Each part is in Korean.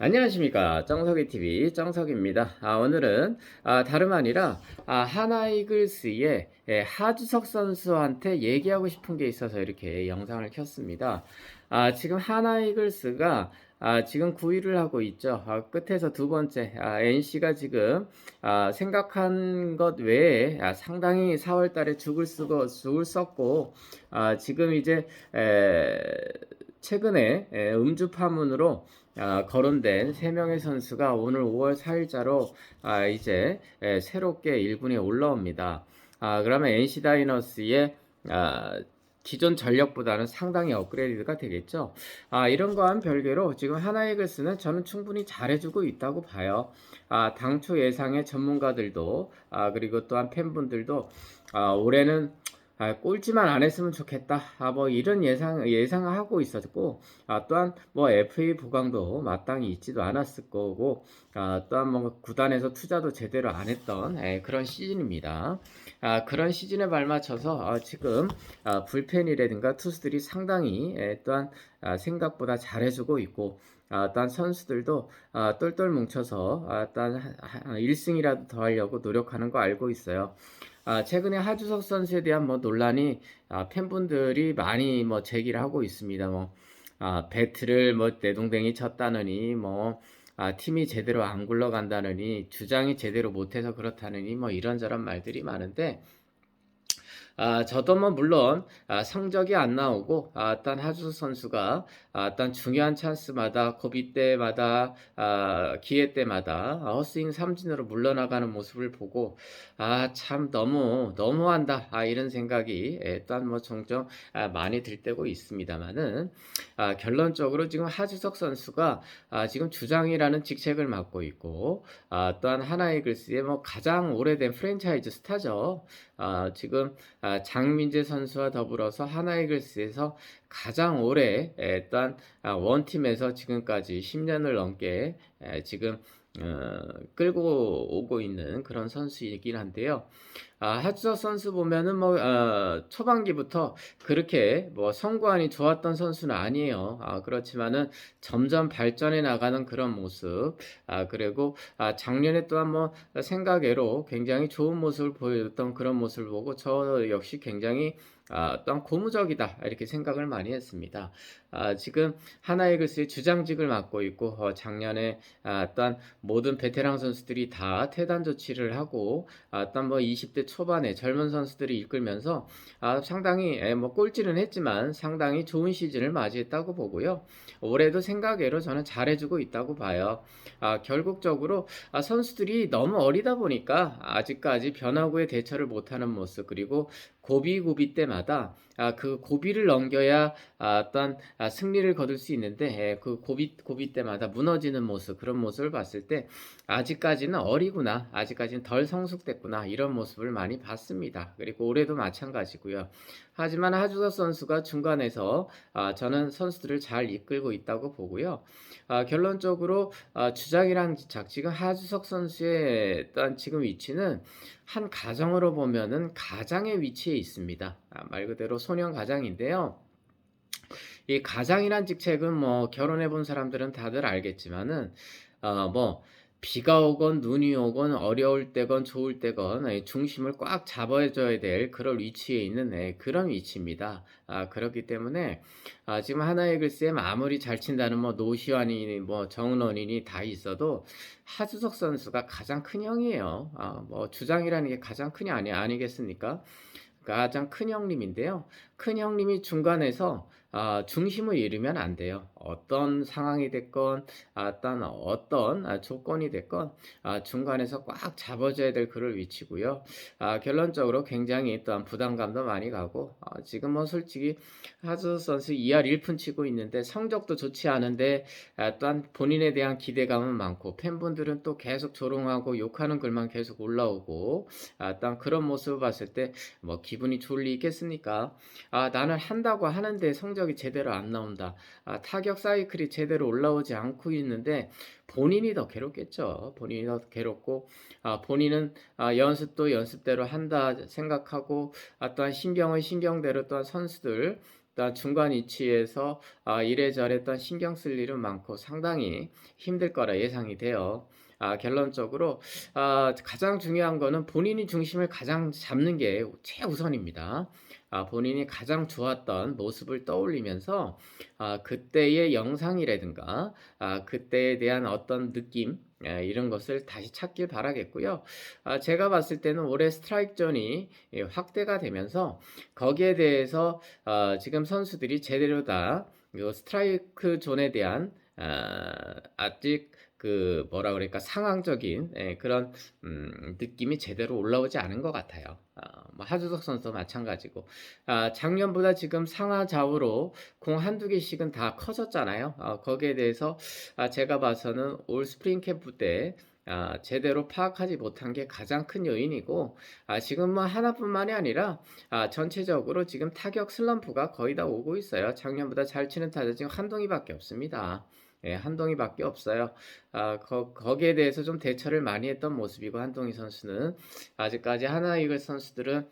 안녕하십니까 정석이 TV 정석입니다. 아, 오늘은 아, 다름 아니라 아, 하나이글스의 예, 하주석 선수한테 얘기하고 싶은 게 있어서 이렇게 영상을 켰습니다. 아, 지금 하나이글스가 아, 지금 9위를 하고 있죠. 아, 끝에서 두 번째 아, NC가 지금 아, 생각한 것 외에 아, 상당히 4월 달에 죽을 쓰고 죽을 썼고 아, 지금 이제 에, 최근에 에, 음주 파문으로 아, 거론된 3명의 선수가 오늘 5월 4일자로 아, 이제 에, 새롭게 1군에 올라옵니다. 아, 그러면 NC 다이너스의 아, 기존 전력보다는 상당히 업그레이드가 되겠죠. 아, 이런 거와는 별개로 지금 하나이글스는 저는 충분히 잘해주고 있다고 봐요. 아, 당초 예상의 전문가들도 아, 그리고 또한 팬분들도 아, 올해는 아, 꼴찌만 안 했으면 좋겠다. 아, 뭐 이런 예상 예상을 하고 있었고, 아, 또한 뭐 FA 부강도 마땅히 있지도 않았을 거고, 아, 또한 뭐 구단에서 투자도 제대로 안 했던 예, 그런 시즌입니다. 아, 그런 시즌에 발맞춰서 아, 지금 아, 불펜이라든가 투수들이 상당히 예, 또한 아, 생각보다 잘해주고 있고. 아, 딴 선수들도 아, 똘똘 뭉쳐서 아, 딴 1승이라도 더 하려고 노력하는 거 알고 있어요. 아, 최근에 하주석 선수에 대한 뭐 논란이 아, 팬분들이 많이 뭐 제기를 하고 있습니다. 뭐 아, 배트를 뭐 내동댕이 쳤다느니 뭐 아, 팀이 제대로 안 굴러간다느니 주장이 제대로 못해서 그렇다느니 뭐 이런저런 말들이 많은데 아, 저도 뭐 물론 아, 성적이 안 나오고 아, 일단 하주석 선수가 아, 일단 중요한 찬스마다 고비 때마다 아, 기회 때마다 아, 허스윙 삼진으로 물러나가는 모습을 보고 아, 참 너무 너무한다 아, 이런 생각이 예, 일단 뭐 종종 아, 많이 들 때고 있습니다만은 아, 결론적으로 지금 하주석 선수가 아, 지금 주장이라는 직책을 맡고 있고 아, 또한 하나이글스의 뭐 가장 오래된 프랜차이즈 스타죠. 아, 지금 아, 장민재 선수와 더불어서 하나이글스에서 가장 오래 일단 아, 원팀에서 지금까지 10년을 넘게 에, 지금 어, 끌고 오고 있는 그런 선수이긴 한데요. 아, 하주석 선수 보면은 뭐 어, 초반기부터 그렇게 뭐 성구안이 좋았던 선수는 아니에요. 아, 그렇지만은 점점 발전해 나가는 그런 모습. 아, 그리고 아, 작년에 또한 뭐 생각외로 굉장히 좋은 모습을 보였던 그런 모습을 보고 저 역시 굉장히 아, 또한 고무적이다 이렇게 생각을 많이 했습니다. 아, 지금 하나이글스의 주장직을 맡고 있고 어, 작년에 아, 또한 모든 베테랑 선수들이 다 퇴단 조치를 하고 아, 또한 뭐 20대 초반에 젊은 선수들이 이끌면서 아, 상당히 에, 뭐 꼴찌는 했지만 상당히 좋은 시즌을 맞이했다고 보고요. 올해도 생각외로 저는 잘해주고 있다고 봐요. 아, 결국적으로 아, 선수들이 너무 어리다 보니까 아직까지 변화구에 대처를 못하는 모습 그리고 고비 고비 때마다 아, 그 고비를 넘겨야 아, 어떤 아, 승리를 거둘 수 있는데 예, 그 고비 고비 때마다 무너지는 모습 그런 모습을 봤을 때 아직까지는 어리구나 아직까지는 덜 성숙됐구나 이런 모습을 많이 봤습니다. 그리고 올해도 마찬가지고요. 하지만 하주석 선수가 중간에서 아, 저는 선수들을 잘 이끌고 있다고 보고요. 아, 결론적으로 아, 주장이랑 작 지금 하주석 선수의 어떤 지금 위치는 한 가정으로 보면은 가장의 위치에 있습니다. 아, 말 그대로 소년 가장인데요. 이 가장이란 직책은 뭐 결혼해 본 사람들은 다들 알겠지만은 어뭐 비가 오건 눈이 오건 어려울 때건 좋을 때건 예, 중심을 꽉 잡아줘야 될 그런 위치에 있는 예, 그런 위치입니다. 아, 그렇기 때문에 아, 지금 하나의 글쎄 아무리 잘 친다는 뭐 노시환이니 뭐 정은원이니 다 있어도 하주석 선수가 가장 큰 형이에요. 아, 뭐 주장이라는 게 가장 큰이 아니 아니겠습니까? 가장 큰 형님인데요. 큰 형님이 중간에서 아, 중심을 잃으면 안 돼요. 어떤 상황이 됐건, 어떤 어떤 아, 조건이 됐건 아, 중간에서 꽉 잡아줘야 될 그럴 위치고요. 아, 결론적으로 굉장히 또한 부담감도 많이 가고 아, 지금 뭐 솔직히 하주 선수 2할 1푼 치고 있는데 성적도 좋지 않은데 아, 또한 본인에 대한 기대감은 많고 팬분들은 또 계속 조롱하고 욕하는 글만 계속 올라오고 아, 또한 그런 모습을 봤을 때 뭐 기분이 좋을 리 있겠습니까? 아, 나는 한다고 하는데 성적 이 제대로 안 나온다. 아, 타격 사이클이 제대로 올라오지 않고 있는데 본인이 더 괴롭겠죠. 본인이 더 괴롭고 아, 본인은 아, 연습도 연습대로 한다 생각하고 아, 또한 신경은 신경대로 또한 선수들 또한 중간 위치에서 아, 이래저래 또한 신경 쓸 일은 많고 상당히 힘들 거라 예상이 돼요. 아, 결론적으로 아, 가장 중요한 거는 본인이 중심을 가장 잡는 게 최우선입니다. 아, 본인이 가장 좋았던 모습을 떠올리면서 아, 그때의 영상이라든가 아, 그때에 대한 어떤 느낌 예, 이런 것을 다시 찾길 바라겠고요. 아, 제가 봤을 때는 올해 스트라이크 존이 예, 확대가 되면서 거기에 대해서 어, 지금 선수들이 제대로 다이 스트라이크 존에 대한 아, 아직 그 뭐라 그럴까 상황적인 예, 그런 음, 느낌이 제대로 올라오지 않은 것 같아요. 아, 뭐 하주석 선수 마찬가지고 아, 작년보다 지금 상하 좌우로 공 한두 개씩은 다 커졌잖아요. 아, 거기에 대해서 아, 제가 봐서는 올 스프링 캠프 때 아, 제대로 파악하지 못한 게 가장 큰 요인이고 아, 지금 뭐 하나뿐만이 아니라 아, 전체적으로 지금 타격 슬럼프가 거의 다 오고 있어요. 작년보다 잘 치는 타자 지금 한동희밖에 없습니다. 예, 한동희밖에 없어요. 아, 거, 거기에 대해서 좀 대처를 많이 했던 모습이고 한동희 선수는 아직까지 하나 이글 선수들은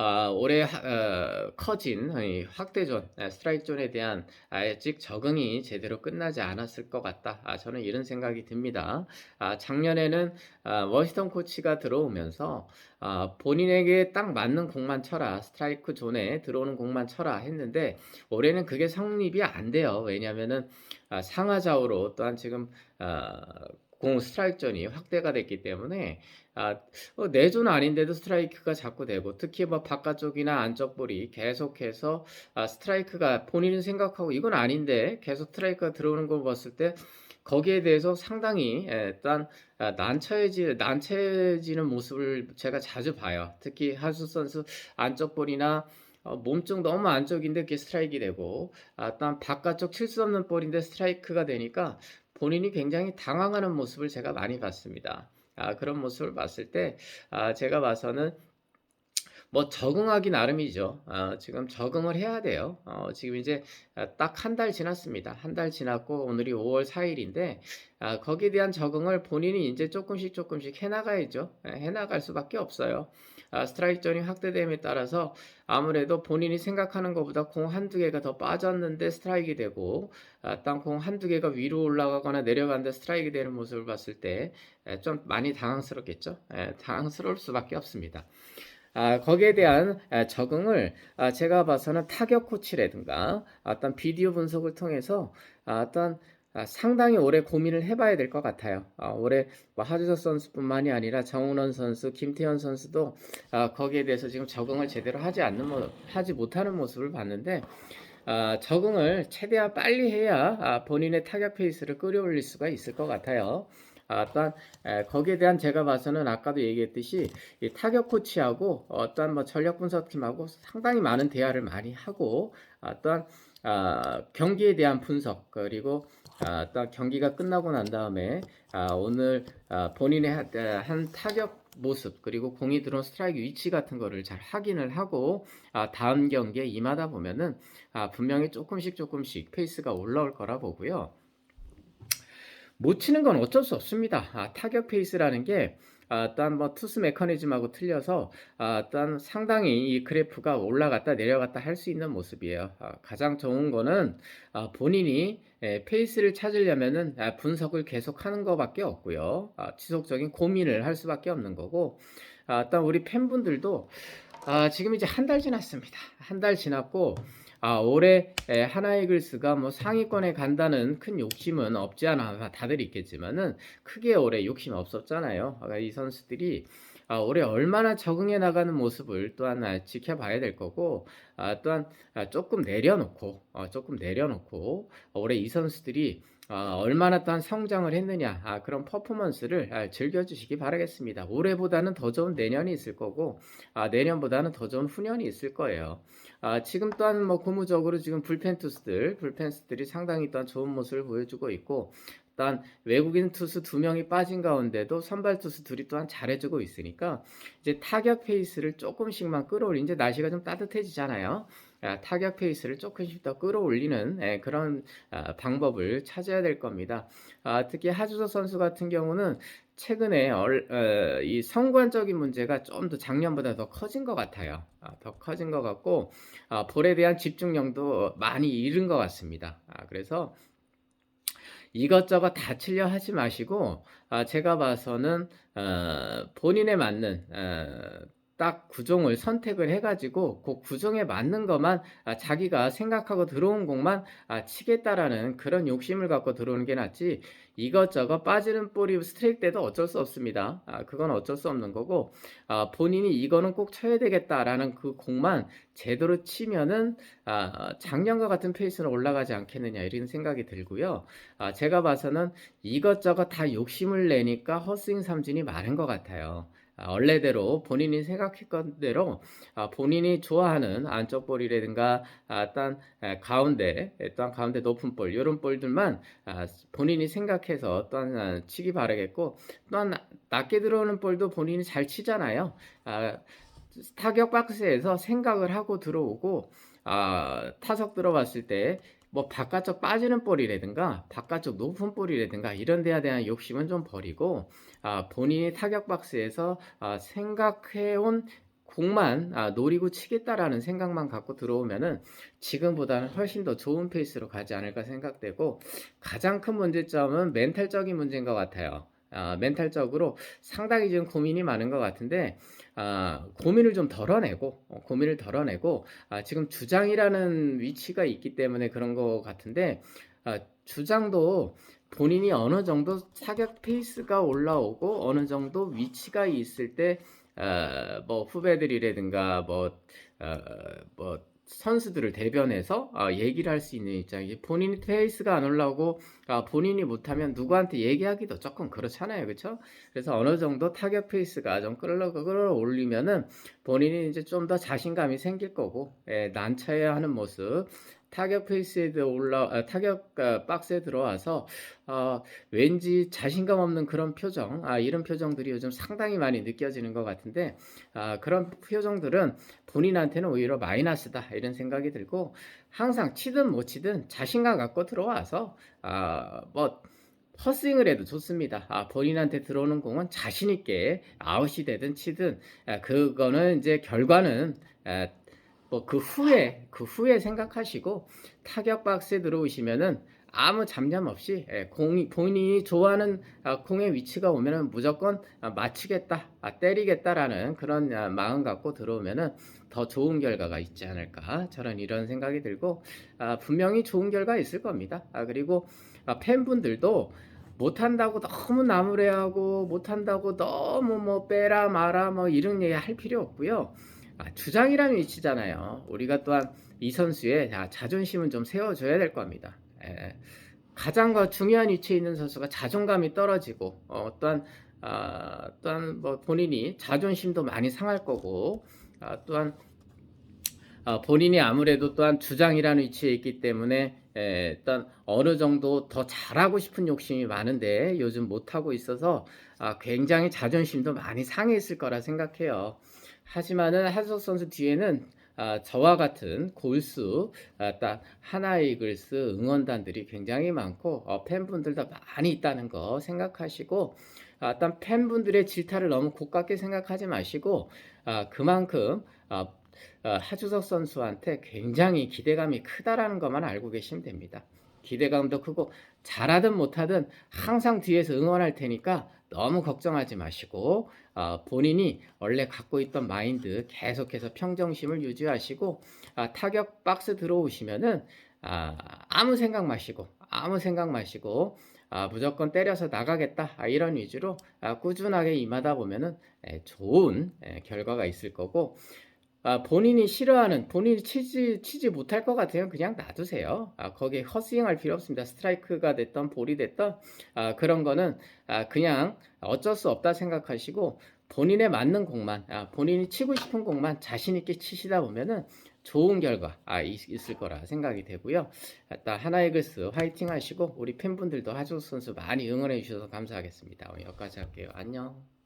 아, 올해 하- 어, 커진 이 확대존, 아, 스트라이크 존에 대한 아직 적응이 제대로 끝나지 않았을 것 같다. 아, 저는 이런 생각이 듭니다. 아, 작년에는 아, 워시턴 코치가 들어오면서 아, 본인에게 딱 맞는 공만 쳐라, 스트라이크 존에 들어오는 공만 쳐라 했는데 올해는 그게 성립이 안 돼요. 왜냐하면은 아, 상하 좌우로 또한 지금 아, 공 스트라이크 존이 확대가 됐기 때문에 아, 어, 내조는 아닌데도 스트라이크가 자꾸 되고 특히 뭐 바깥쪽이나 안쪽 볼이 계속해서 아, 스트라이크가 본인은 생각하고 이건 아닌데 계속 스트라이크가 들어오는 걸 봤을 때 거기에 대해서 상당히 예, 일단 아, 난처해지 난처해지는 모습을 제가 자주 봐요. 특히 하수 선수 안쪽 볼이나 어, 몸쪽 너무 안쪽인데 그게 스트라이크가 되고 아, 또 바깥쪽 칠 수 없는 볼인데 스트라이크가 되니까 본인이 굉장히 당황하는 모습을 제가 많이 봤습니다. 아, 그런 모습을 봤을 때 아, 제가 봐서는 뭐 적응하기 나름이죠. 아, 지금 적응을 해야 돼요. 어, 지금 이제 딱 한 달 지났습니다. 한 달 지났고 오늘이 5월 4일인데 아, 거기에 대한 적응을 본인이 이제 조금씩 조금씩 해나가야죠. 예, 해나갈 수밖에 없어요. 아, 스트라이크 존이 확대됨에 따라서 아무래도 본인이 생각하는 것보다 공 한두 개가 더 빠졌는데 스트라이크 되고 아, 땅공 한두 개가 위로 올라가거나 내려가는데 스트라이크 되는 모습을 봤을 때 좀 많이 당황스럽겠죠. 예, 당황스러울 수밖에 없습니다. 아, 거기에 대한 아, 적응을 아, 제가 봐서는 타격 코치라든가 어떤 비디오 분석을 통해서 아, 어떤 아, 상당히 오래 고민을 해봐야 될 것 같아요. 아, 올해 뭐 하주석 선수뿐만이 아니라 정은원 선수, 김태현 선수도 아, 거기에 대해서 지금 적응을 제대로 하지 않는 모, 하지 못하는 모습을 봤는데 아, 적응을 최대한 빨리 해야 아, 본인의 타격 페이스를 끌어올릴 수가 있을 것 같아요. 아, 어떤 에, 거기에 대한 제가 봐서는 아까도 얘기했듯이 이 타격 코치하고 어떤 뭐 전력 분석팀하고 상당히 많은 대화를 많이 하고 어떤 아, 경기에 대한 분석 그리고 아, 어떤 경기가 끝나고 난 다음에 아, 오늘 아, 본인의 한, 아, 한 타격 모습 그리고 공이 들어온 스트라이크 위치 같은 거를 잘 확인을 하고 아, 다음 경기에 임하다 보면은 아, 분명히 조금씩 조금씩 페이스가 올라올 거라 보고요. 못 치는 건 어쩔 수 없습니다. 아, 타격 페이스라는 게 아, 뭐 투수 메커니즘하고 틀려서 아, 어떤 상당히 이 그래프가 올라갔다 내려갔다 할 수 있는 모습이에요. 아, 가장 좋은 거는 아, 본인이 에, 페이스를 찾으려면은 아, 분석을 계속하는 것밖에 없고요. 아, 지속적인 고민을 할 수밖에 없는 거고 아, 어떤 우리 팬분들도 아, 지금 이제 한 달 지났습니다. 한 달 지났고 아, 올해 에, 하나이글스가 뭐 상위권에 간다는 큰 욕심은 없지 않아 다들 있겠지만은 크게 올해 욕심 없었잖아요. 아, 이 선수들이 아, 올해 얼마나 적응해 나가는 모습을 또한 아, 지켜봐야 될 거고 아, 또한 아, 조금 내려놓고 어, 조금 내려놓고 올해 이 선수들이 아, 얼마나 또한 성장을 했느냐 아, 그런 퍼포먼스를 아, 즐겨주시기 바라겠습니다. 올해보다는 더 좋은 내년이 있을 거고 아, 내년보다는 더 좋은 후년이 있을 거예요. 아, 지금 또한 뭐 고무적으로 지금 불펜 투수들, 불펜 투수들이 상당히 또한 좋은 모습을 보여주고 있고, 또한 외국인 투수 두 명이 빠진 가운데도 선발 투수 둘이 또한 잘해주고 있으니까 이제 타격 페이스를 조금씩만 끌어올린 이제 날씨가 좀 따뜻해지잖아요. 아, 타격 페이스를 조금씩 더 끌어올리는 예, 그런 아, 방법을 찾아야 될 겁니다. 아, 특히 하주석 선수 같은 경우는 최근에 얼, 어, 이 성관적인 문제가 좀 더 작년보다 더 커진 것 같아요. 아, 더 커진 것 같고 아, 볼에 대한 집중력도 많이 잃은 것 같습니다. 아, 그래서 이것저것 다 치려 하지 마시고 아, 제가 봐서는 어, 본인에 맞는 어, 딱 구종을 선택을 해가지고 그 구종에 맞는 것만 아, 자기가 생각하고 들어온 공만 아, 치겠다라는 그런 욕심을 갖고 들어오는 게 낫지 이것저것 빠지는 볼이 스트레이트 때도 어쩔 수 없습니다. 아, 그건 어쩔 수 없는 거고 아, 본인이 이거는 꼭 쳐야 되겠다라는 그 공만 제대로 치면은 아, 작년과 같은 페이스로 올라가지 않겠느냐 이런 생각이 들고요. 아, 제가 봐서는 이것저것 다 욕심을 내니까 허스윙 삼진이 많은 것 같아요. 아, 원래대로 본인이 생각했던 대로 아, 본인이 좋아하는 안쪽 볼이라든가 아, 딴 에, 가운데 또한 가운데 높은 볼 이런 볼들만 아, 본인이 생각해서 또한 아, 치기 바라겠고 또한 낮게 들어오는 볼도 본인이 잘 치잖아요. 아, 타격 박스에서 생각을 하고 들어오고 아, 타석 들어갔을 때 뭐 바깥쪽 빠지는 볼이라든가 바깥쪽 높은 볼이라든가 이런 데에 대한 욕심은 좀 버리고 아, 본인이 타격 박스에서 아, 생각해온 공만 아, 노리고 치겠다라는 생각만 갖고 들어오면은 지금보다는 훨씬 더 좋은 페이스로 가지 않을까 생각되고 가장 큰 문제점은 멘탈적인 문제인 것 같아요. 아, 멘탈적으로 상당히 지금 고민이 많은 것 같은데 아, 고민을 좀 덜어내고 어, 고민을 덜어내고 아, 지금 주장이라는 위치가 있기 때문에 그런 것 같은데 아, 주장도 본인이 어느 정도 사격 페이스가 올라오고 어느 정도 위치가 있을 때 어, 뭐 후배들이라든가 뭐, 어, 뭐 선수들을 대변해서 어, 얘기를 할 수 있는 입장이 본인이 페이스가 안 올라오고 어, 본인이 못하면 누구한테 얘기하기도 조금 그렇잖아요. 그렇죠 그래서 어느 정도 타격 페이스가 좀 끌어 끌어올리면은 본인이 이제 좀 더 자신감이 생길 거고 예, 난처해 하는 모습 타격 페이스에 올라 아, 타격 아, 박스에 들어와서 어, 왠지 자신감 없는 그런 표정 아, 이런 표정들이 요즘 상당히 많이 느껴지는 것 같은데 아, 그런 표정들은 본인한테는 오히려 마이너스다 이런 생각이 들고 항상 치든 못 치든 자신감 갖고 들어와서 아, 뭐 허스윙을 해도 좋습니다. 아, 본인한테 들어오는 공은 자신 있게 아웃이 되든 치든 아, 그거는 이제 결과는 아, 뭐 그 후에 그 후에 생각하시고 타격 박스에 들어오시면은 아무 잡념 없이 예, 공이 본인이 좋아하는 아, 공의 위치가 오면은 무조건 아, 맞추겠다, 아, 때리겠다라는 그런 아, 마음 갖고 들어오면은 더 좋은 결과가 있지 않을까 저는 이런 생각이 들고 아, 분명히 좋은 결과 있을 겁니다. 아, 그리고 아, 팬분들도 못한다고 너무 나무래하고 못한다고 너무 뭐 빼라 마라 뭐 이런 얘기 할 필요 없고요. 아, 주장이라는 위치잖아요. 우리가 또한 이 선수의 자, 자존심은 좀 세워줘야 될 겁니다. 예. 가장 중요한 위치에 있는 선수가 자존감이 떨어지고 어, 또한 아, 또한 뭐 본인이 자존심도 많이 상할 거고 아, 또한 아, 본인이 아무래도 또한 주장이라는 위치에 있기 때문에 에, 일단 어느 정도 더 잘하고 싶은 욕심이 많은데 요즘 못하고 있어서 아, 굉장히 자존심도 많이 상해 있을 거라 생각해요. 하지만은 한석 선수 뒤에는 아, 저와 같은 골수 아, 딱 하나이글스 응원단들이 굉장히 많고 어, 팬분들도 많이 있다는 거 생각하시고 아, 일단 팬분들의 질타를 너무 고깝게 생각하지 마시고 아, 그만큼 아, 아, 하주석 선수한테 굉장히 기대감이 크다라는 것만 알고 계시면 됩니다. 기대감도 크고 잘하든 못하든 항상 뒤에서 응원할 테니까 너무 걱정하지 마시고 어, 본인이 원래 갖고 있던 마인드 계속해서 평정심을 유지하시고 아, 타격 박스 들어오시면은 아, 아무 생각 마시고 아무 생각 마시고 아, 무조건 때려서 나가겠다. 아, 이런 위주로 아, 꾸준하게 임하다 보면은 에, 좋은 에, 결과가 있을 거고 아, 본인이 싫어하는 본인이 치지 치지 못할 것 같아요. 그냥 놔두세요. 아, 거기에 허스윙할 필요 없습니다. 스트라이크가 됐던 볼이 됐던 아, 그런 거는 아, 그냥 어쩔 수 없다 생각하시고 본인에 맞는 공만 아, 본인이 치고 싶은 공만 자신 있게 치시다 보면은 좋은 결과 아, 있, 을 거라 생각이 되고요. 일단 하나의 글스 화이팅 하시고 우리 팬분들도 하주 선수 많이 응원해 주셔서 감사하겠습니다. 여기까지 할게요. 안녕.